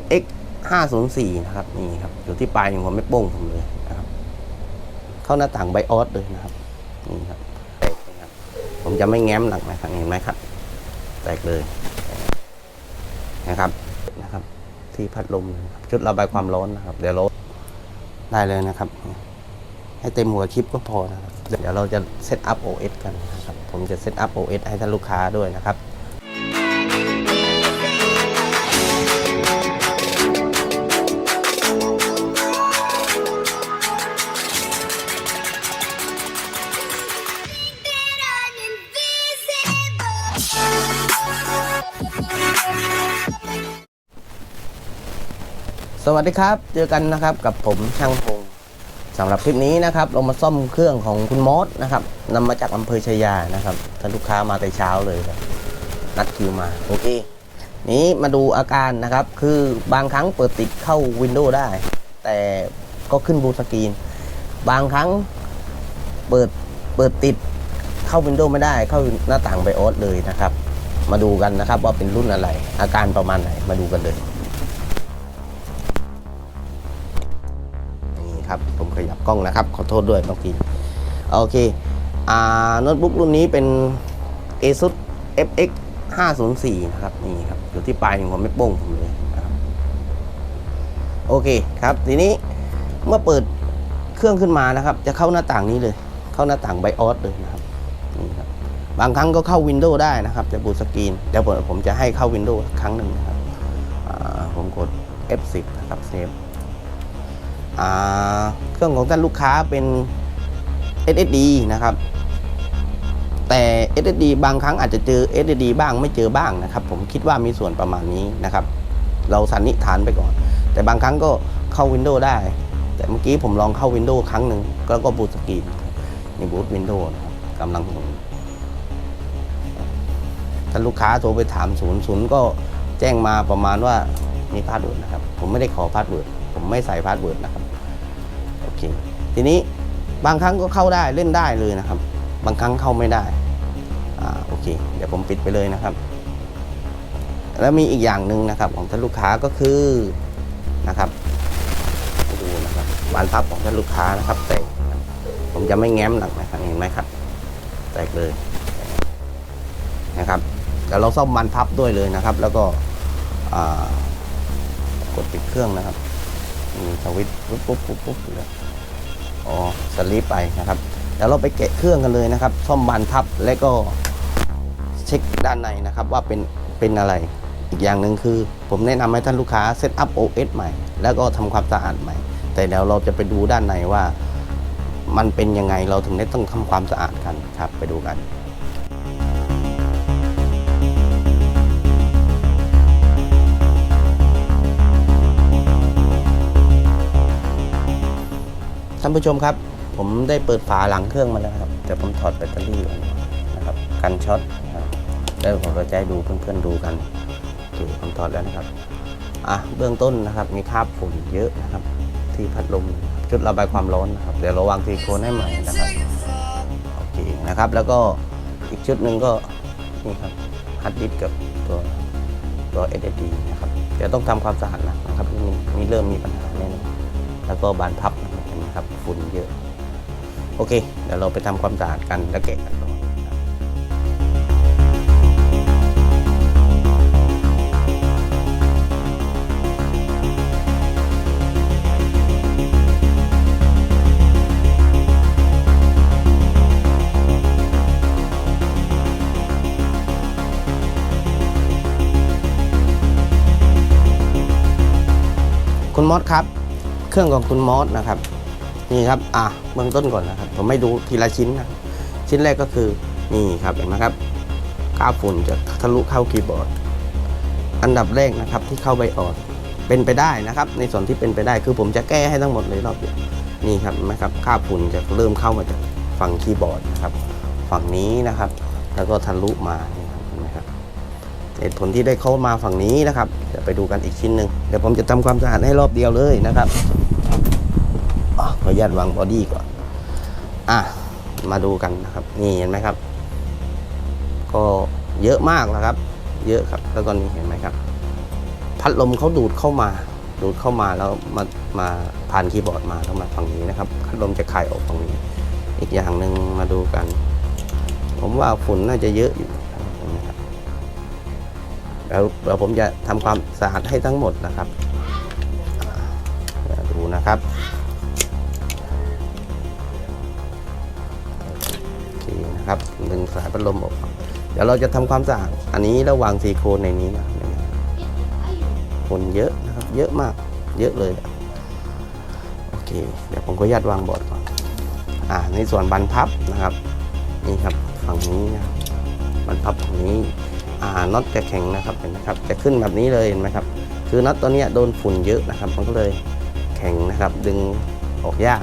FX 504 นะครับนี่ครับอยู่ที่ปลายของหัวไม่โป้งผมเลยนะครับ เข้าหน้าต่างไบออสเลยนะครับนี่ครับแตกเลยครับ ผมจะไม่แง้มหนักนะครับเห็นไหมครับ แตกเลยนะครับนะครับ ที่พัดลมชุดระบายความร้อนนะครับ เดี๋ยวลดได้เลยนะครับ ให้เต็มหัวคลิปก็พอนะครับ เดี๋ยวเราจะเซตอัพ OS กันนะครับ ผมจะเซตอัพ OS ให้ท่านลูกค้าด้วยนะครับ สวัสดีครับ เจอกันนะครับกับผมช่างพงสำหรับคลิปนี้นะครับเรามาซ่อมเครื่องของคุณมอสนะครับนำมาจากอำเภอชายานะครับท่านลูกค้ามาแต่เช้าเลยครับนัดคิวมาโอเค นี้มาดูอาการนะครับ คือบางครั้งเปิดติดเข้าวินโดว์ได้ แต่ก็ขึ้นบูสกรีน บางครั้งเปิดเปิดติดเข้าวินโดว์ไม่ได้เข้าหน้าต่างไบโอสเลยนะครับ มาดูกันนะครับว่าเป็นรุ่นอะไร อาการประมาณไหนมาดูกันเลย นี่ครับ ผมขยับกล้องนะครับ ขอโทษด้วยบางทีโอเคอ่าโน้ตบุ๊กรุ่นนี้เป็น ASUS FX 504 นะครับ นี่ครับ อยู่ที่ปลายของไม่โป้งผมเลยนะครับโอเคครับ ทีนี้เมื่อเปิดเครื่องขึ้นมานะครับ จะเข้าหน้าต่างนี้เลย เข้าหน้าต่างไบออสเลยนะครับนี่ครับ บางครั้งก็เข้าวินโดว์ได้นะครับจะบูตสกรีนเดี๋ยวผมจะให้เข้าวินโดว์ครั้งหนึ่งนะครับผมกด F10 นะครับเซฟ เครื่องของท่านลูกค้าเป็น SSD นะครับ แต่ SSD บางครั้งอาจจะเจอ SSD บ้างไม่เจอบ้างนะครับ ผมคิดว่ามีส่วนประมาณนี้นะครับ เราสันนิษฐานไปก่อน แต่บางครั้งก็เข้า Windows ได้ แต่เมื่อกี้ผมลองเข้า Windows ครั้งหนึ่งแล้วก็บูตสกรีนนี่บูต Windows นะครับกำลังหมุนท่านลูกค้าโทรไปถามศูนย์ศูนย์ก็แจ้งมาประมาณว่ามีพาสเวิร์ดนะครับ ผมไม่ได้ขอพาสเวิร์ด ผมไม่ใส่พาสเวิร์ดนะครับโอเคทีนี้บางครั้งก็เข้าได้เล่นได้เลยนะครับ บางครั้งเข้าไม่ได้อ่าโอเค เดี๋ยวผมปิดไปเลยนะครับ แล้วมีอีกอย่างหนึ่งนะครับของท่านลูกค้าก็คือนะครับดูนะครับบานพับของท่านลูกค้านะครับ แตกผมจะไม่แง้มหนักนะครับเห็นไหมครับ แตกเลยนะครับเดี๋ยวเราซ่อมบานพับด้วยเลยนะครับ แล้วก็กดปิดเครื่องนะครับ มีสวิตช์ปุ๊บปุ๊บปุ๊บปุ๊บเลยอ๋อสลีปไปนะครับเดี๋ยวเราไปแกะเครื่องกันเลยนะครับ ซ่อมบานพับและก็เช็คด้านในนะครับว่าเป็นเป็นอะไร อีกอย่างหนึ่งคือ ผมแนะนำให้ท่านลูกค้าเซตอัพ OS ใหม่ แล้วก็ทำความสะอาดใหม่ แต่เดี๋ยวเราจะไปดูด้านในว่า มันเป็นยังไงเราถึงได้ต้องทำความสะอาดกันครับ ไปดูกัน ท่านผู้ชมครับ ผมได้เปิดฝาหลังเครื่องมาแล้วครับ แต่ผมถอดแบตเตอรี่ออกนะครับกันช็อตแล้วผมก็จะให้ดูเพื่อนๆดูกันโอผมถอดแล้วนะครับอะเบื้องต้นนะครับ มีคราบฝุ่นเยอะนะครับ ที่พัดลมชุดระบายความร้อนนะครับ เดี๋ยวเราวางซิลิโคนให้ใหม่นะครับโอเคนะครับ แล้วก็อีกชุดหนึ่งก็นี่ครับฮัดดิสกับตัวตัว SSD นะครับเดี๋ยวต้องทำความสะอาดนะครับนี่นี่เริ่มมีปัญหาแน่นอนแล้วก็บานพับ นไหมครับฝุ่นเยอะ โอเค เดี๋ยวเราไปทำความสะอาดกันแล้วแกะกันต่อคุณมอสครับ เครื่องของคุณมอสนะครับ นี่ครับอะเบื้องต้นก่อนนะครับ ผมไม่ดูทีละชิ้นนะชิ้นแรกก็คือนี่ครับเห็นไหมครับคราฝุ่นจะทะลุเข้าคีย์บอร์ด อันดับแรกนะครับที่เข้าไบออดเป็นไปได้นะครับ ในส่วนที่เป็นไปได้คือผมจะแก้ให้ทั้งหมดเลยรอบเดียวนี่ครับเห็นไหมครับคราฝุ่นจะเริ่มเข้ามาจากฝั่งคีย์บอร์ดนะครับ ฝั่งนี้นะครับ แล้วก็ทะลุมานี่ครับเห็นไหมครับเหตุผลที่ได้เข้ามาฝั่งนี้นะครับเดี๋ยวไปดูกันอีกชิ้นหนึ่งเดี๋ยวผมจะทำความสะอาดให้รอบเดียวเลยนะครับ ญาตวางบอดี้ก่อน อะ มาดูกันนะครับ นี่เห็นไหมครับ ก็เยอะมากแล้วครับ เยอะครับ แล้วก็นี่เห็นไหมครับ พัดลมเขาดูดเข้ามา ดูดเข้ามาแล้วมา มาผ่านคีย์บอร์ดมาแล้วมาฝั่งนี้นะครับ พัดลมจะคายออกตรงนี้ อีกอย่างหนึ่งมาดูกัน ผมว่าฝุ่นน่าจะเยอะอยู่นะครับแล้วเดี๋ยวผมจะทำความสะอาดให้ทั้งหมดนะครับอ่าดูนะครับ นะครับดึงสายพัดลมออกเดี๋ยวเราจะทำความสะอาดอันนี้แล้ววางซีโคนในนี้นะคนเยอะนะครับเยอะมากเยอะเลยโอเค เดี๋ยวผมก็ยัดวางบอร์ดก่อนอ่าในส่วนบันพับนะครับนี่ครับฝั่งนี้นะครับบันพับฝั่งนี้อ่าน็อตจะแข็งนะครับเห็นไหมครับจะขึ้นแบบนี้เลยเห็นไหมครับคือน็อตตัวนี้โดนฝุ่นเยอะนะครับ มันก็เลยแข็งนะครับดึงออกยาก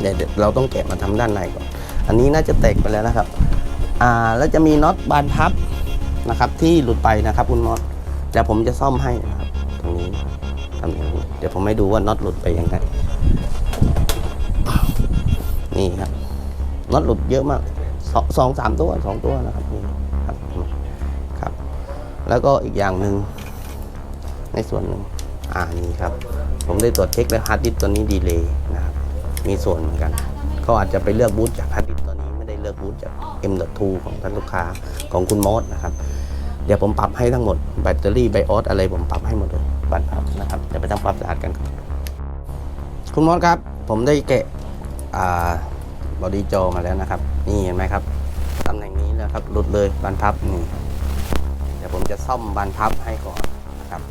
เดี๋ยวเดี๋ยวเราต้องแกะมาทำด้านในก่อน อันนี้น่าจะแตกไปแล้วนะครับอ่าแล้วจะมีน็อตบานพับนะครับที่หลุดไปนะครับคุณมอสเดี๋ยวผมจะซ่อมให้นะครับตรงนี้นะครับตำแหน่งนี้เดี๋ยวผมให้ดูว่าน็อตหลุดไปยังไงนี่ครับน็อตหลุดเยอะมากสองสองสามตัวสองตัวนะครับนี่ครับครับ แล้วก็อีกอย่างหนึ่งในส่วนหนึ่งอ่านี่ครับ ผมได้ตรวจเช็คแล้วฮาร์ดดิสก์ตัวนี้ดีเลย์นะครับ มีส่วนเหมือนกัน ก็อาจจะไปเลือกบูธจากฮาร์ดดิสก์ตัวนี้ไม่ได้เลือกบูธจาก M.2 ของท่านลูกค้าของคุณมอสนะครับ เดี๋ยวผมปรับให้ทั้งหมดแบตเตอรี่ไบออสอะไรผมปรับให้หมดเลยบัตรครับนะครับเดี๋ยวไปทำความสะอาดกัน คุณมอสครับ ผมได้แกะบอดี้จอมาแล้วนะครับ นี่เห็นไหมครับตำแหน่งนี้นะครับหลุดเลยบานพับนี่เดี๋ยวผมจะซ่อมบานพับให้ก่อนนะครับ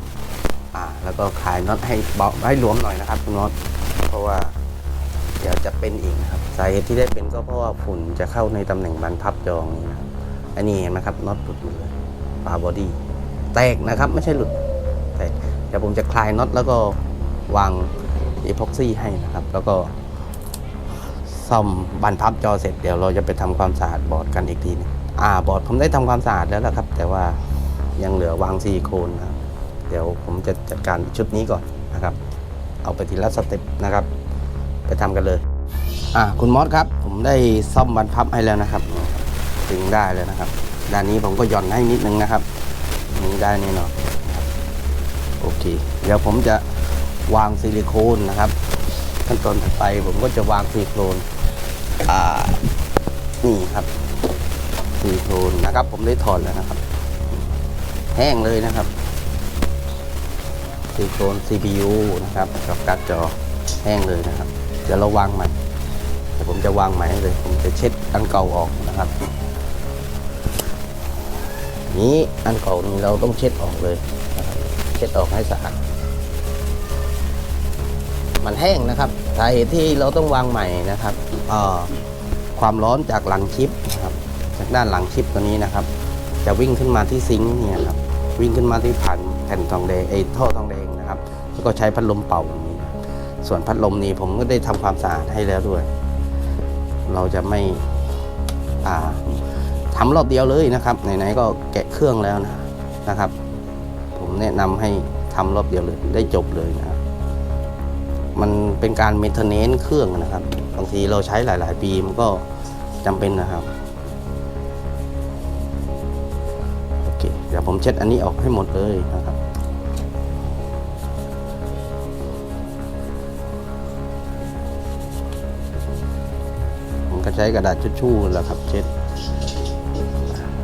อ่าแล้วก็คลายน็อตให้เบาให้หลวมหน่อยนะครับคุณมอสเพราะว่า เป็นอีกนะครับสาเหตุที่ได้เป็นก็เพราะว่าฝุ่นจะเข้าในตำแหน่งบานพับจองนี้นะครับอันนี้เห็นไหมครับน็อตหลุดหมดเลยฝาบอดี้แตกนะครับไม่ใช่หลุดแตกเดี๋ยวผมจะคลายน็อตแล้วก็วางอีพ็อกซี่ให้นะครับ แล้วก็ซ่อมบานพับจอเสร็จเดี๋ยวเราจะไปทำความสะอาดบอร์ดกันอีกทีหนึงอ่าบอร์ดผมได้ทำความสะอาดแล้วนะครับ แต่ว่ายังเหลือวางซิลิโคนนะครับเดี๋ยวผมจะจัดการชุดนี้ก่อนนะครับ เอาไปทีละสเต็ปนะครับ ไปทำกันเลย อ่าคุณมอสครับ ผมได้ซ่อมบรรพับให้แล้วนะครับถึงได้แล้วนะครับ ด้านนี้ผมก็หย่อนให้นิดนึงนะครับนี้ได้แน่นอนนะโอเค เดี๋ยวผมจะวางซิลิโคนนะครับขั้นตอนถัดไปผมก็จะวางซิลิโคนอ่านี่ครับซิลิโคนนะครับ ผมได้ถอดแล้วนะครับ แห้งเลยนะครับซิลิโคน CPU นะครับ กับการ์ดจอแห้งเลยนะครับ เดี๋ยวเราวางใหม่ ผมจะวางใหม่ให้เลย ผมจะเช็ดอันเก่าออกนะครับ นี้อันเก่านี้เราต้องเช็ดออกเลยนะครับเช็ดออกให้สะอาดมันแห้งนะครับสาเหตุที่เราต้องวางใหม่นะครับอ่อความร้อนจากหลังชิปนะครับจากด้านหลังชิปตัวนี้นะครับ จะวิ่งขึ้นมาที่ซิงค์เนี่ยครับวิ่งขึ้นมาที่ผ่านแผ่นทองแดงไอ้ท่อทองแดงนะครับแล้วก็ใช้พัดลมเป่าส่วนพัดลมนี้ผมก็ได้ทำความสะอาดให้แล้วด้วย เราจะไม่อ่าทำรอบเดียวเลยนะครับไหนๆก็แกะเครื่องแล้วนะนะครับ ผมแนะนำให้ทำรอบเดียวเลยได้จบเลยนะครับมันเป็นการเมนเทนเนนเครื่องนะครับบางทีเราใช้หลาย ๆ ปีมันก็จำเป็นนะครับโอเคเดี๋ยวผมเช็ดอันนี้ออกให้หมดเลยนะครับ ใช้กระดาษทิชชู่แหละครับ เช็ด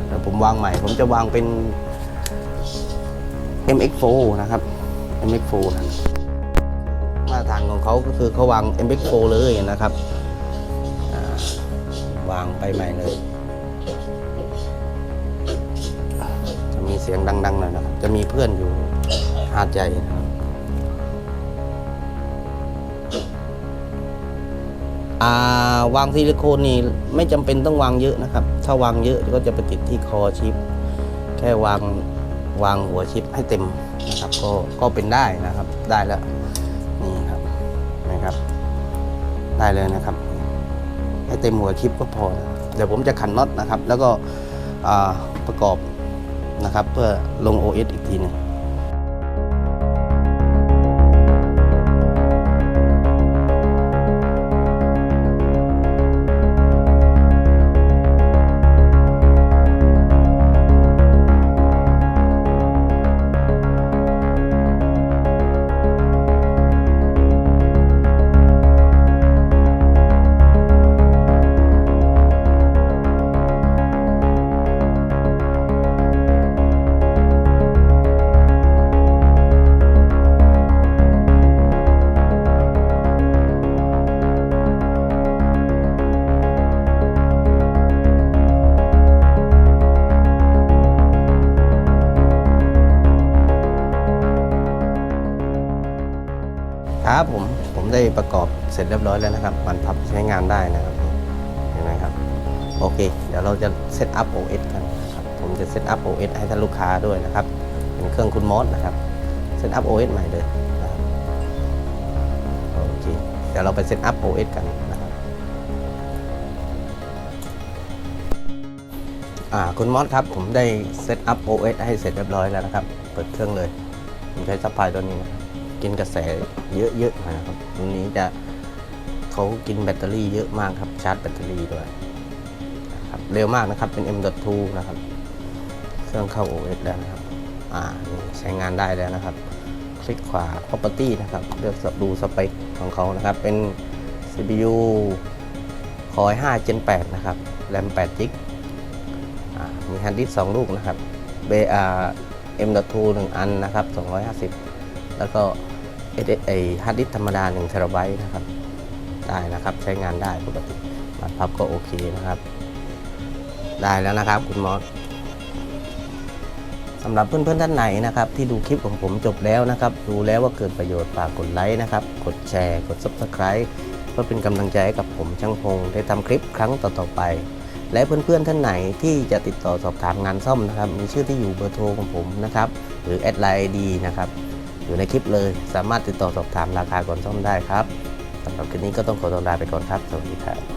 แล้วผมวางใหม่ ผมจะวางเป็น MX4 นะครับ MX4 นะมาตรฐานของเขาก็คือเขาวาง MX4 เลยนะครับ วางไปใหม่เลย จะมีเสียงดังๆหน่อยนะครับ จะมีเพื่อนอยู่หาดใหญ่นะครับ อ่าวางซิลิโคนนี่ไม่จำเป็นต้องวางเยอะนะครับ ถ้าวางเยอะก็จะไปติดที่คอชิป แค่วางวางหัวชิปให้เต็มนะครับ ก็ก็เป็นได้นะครับได้แล้วนี่ครับนะครับ ได้เลยนะครับ ให้เต็มหัวชิปก็พอ เดี๋ยวผมจะขันน็อตนะครับ แล้วก็ประกอบนะครับ เพื่อลง OS อีกทีหนึง ร้อยแล้วนะครับ มันพับใช้งานได้นะครับเห็นไหมครับ โอเค เดี๋ยวเราจะเซตอัพ OS กันนะครับผมจะเซตอัพ OS ให้ท่านลูกค้าด้วยนะครับ เป็นเครื่องคุณมอสนะครับเซตอัพ OS ใหม่เลยนะครับโอเคเดี๋ยวเราไปเซตอัพ OS กันนะครับอ่าคุณมอสครับผมได้เซตอัพ OS ให้เสร็จเรียบร้อยแล้วนะครับ เปิดเครื่องเลยผมใช้ซัพพลายตัวนี้นะกินกระแสเยอะๆหน่อยนะครับตัวนี้จะ เขากินแบตเตอรี่เยอะมากครับ ชาร์จแบตเตอรี่ด้วยนะครับเร็วมากนะครับเป็น M.2 นะครับ เครื่องเข้า OS แล้วนะครับ อ่าใช้งานได้แล้วนะครับ คลิกขวา property นะครับ เลือกดูสเปคของเขานะครับ เป็น CPU Core 5 Gen 8 นะครับ RAM 8 g b มีฮาร์ดดิส2ลูกนะครับเบอา M.2 1 อันนะครับ 250 แล้วก็เอไอฮาร์ดดิสธรรมดา1เทราไบต์นะครับ ได้นะครับ ใช้งานได้ปกติบัตรพับก็โอเคนะครับ ได้แล้วนะครับคุณมอสสำหรับเพื่อนๆท่านไหนนะครับ ที่ดูคลิปของผมจบแล้วนะครับ ดูแล้วว่าเกิดประโยชน์ฝากกดไลค์นะครับ กดแชร์กด Subscribe เพื่อเป็นกำลังใจให้กับผมช่างพงได้ทำคลิปครั้งต่อๆไป และเพื่อนๆท่านไหนที่จะติดต่อสอบถามงานซ่อมนะครับ มีชื่อที่อยู่เบอร์โทรของผมนะครับ หรือแอดไลน์ดีนะครับ อยู่ในคลิปเลยสามารถติดต่อสอบถามราคาก่อนซ่อมได้ครับ หรับคลิปนี้ก็ต้องขอตัวลาไปก่อนครับ สวัสดีครับ